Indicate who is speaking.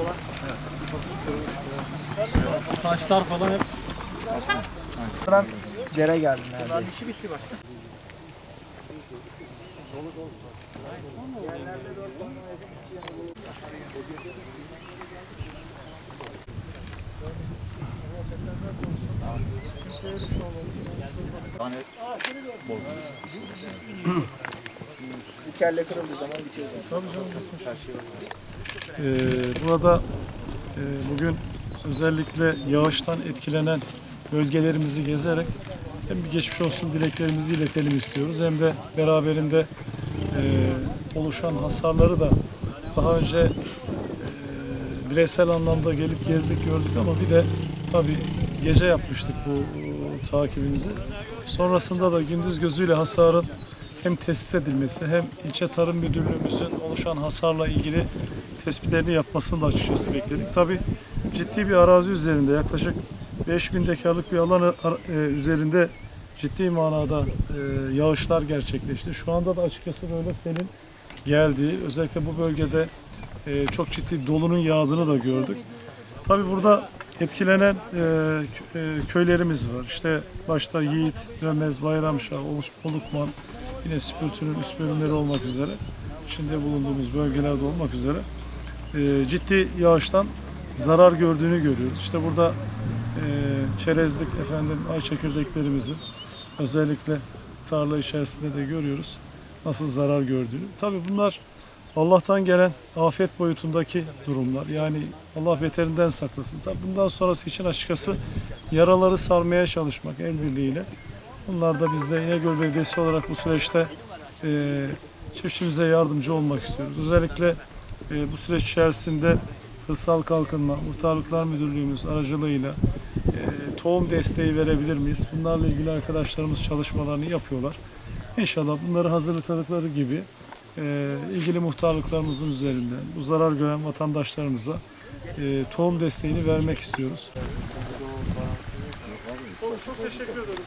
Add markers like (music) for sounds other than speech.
Speaker 1: olan. Taşlar falan hep.
Speaker 2: Buradan dere geldim neredeyse.
Speaker 1: Dişi bitti başka. (clears throat)
Speaker 2: Bu kelle kırıldığı zaman bitiyor zaten.
Speaker 3: Ee, burada e, bugün özellikle yağıştan etkilenen bölgelerimizi gezerek hem bir geçmiş olsun dileklerimizi iletelim istiyoruz hem de beraberinde e, oluşan hasarları da daha önce e, bireysel anlamda gelip gezdik gördük ama bir de tabii gece yapmıştık bu e, takibimizi. Sonrasında da gündüz gözüyle hasarın hem tespit edilmesi hem ilçe tarım müdürlüğümüzün oluşan hasarla ilgili tespitlerini yapmasını da açıkçası bekledik. Tabii ciddi bir arazi üzerinde yaklaşık 5000 dekarlık bir alan e, üzerinde ciddi manada e, yağışlar gerçekleşti. Şu anda da açıkçası böyle selin geldiği, özellikle bu bölgede e, çok ciddi dolunun yağdığını da gördük. Tabii burada etkilenen kö- köylerimiz var. İşte başta Yiğit, Dömez, Bayramşah, Olukman, yine Spürtü'nün üst bölümleri olmak üzere, içinde bulunduğumuz bölgelerde olmak üzere e, ciddi yağıştan zarar gördüğünü görüyoruz. İşte burada e, çerezlik, efendim, ay çekirdeklerimizi özellikle tarla içerisinde de görüyoruz nasıl zarar gördüğünü. Tabii bunlar Allah'tan gelen afet boyutundaki durumlar. Yani Allah beterinden saklasın. Tabii bundan sonrası için açıkçası yaraları sarmaya çalışmak el birliğiyle. Bunlar da biz de İnegöl Belediyesi olarak bu süreçte e, çiftçimize yardımcı olmak istiyoruz. Özellikle e, bu süreç içerisinde Hırsal Kalkınma, Muhtarlıklar Müdürlüğümüz aracılığıyla e, tohum desteği verebilir miyiz? Bunlarla ilgili arkadaşlarımız çalışmalarını yapıyorlar. İnşallah bunları hazırladıkları gibi e, ilgili muhtarlıklarımızın üzerinden bu zarar gören vatandaşlarımıza e, tohum desteğini vermek istiyoruz. Çok teşekkür ederim.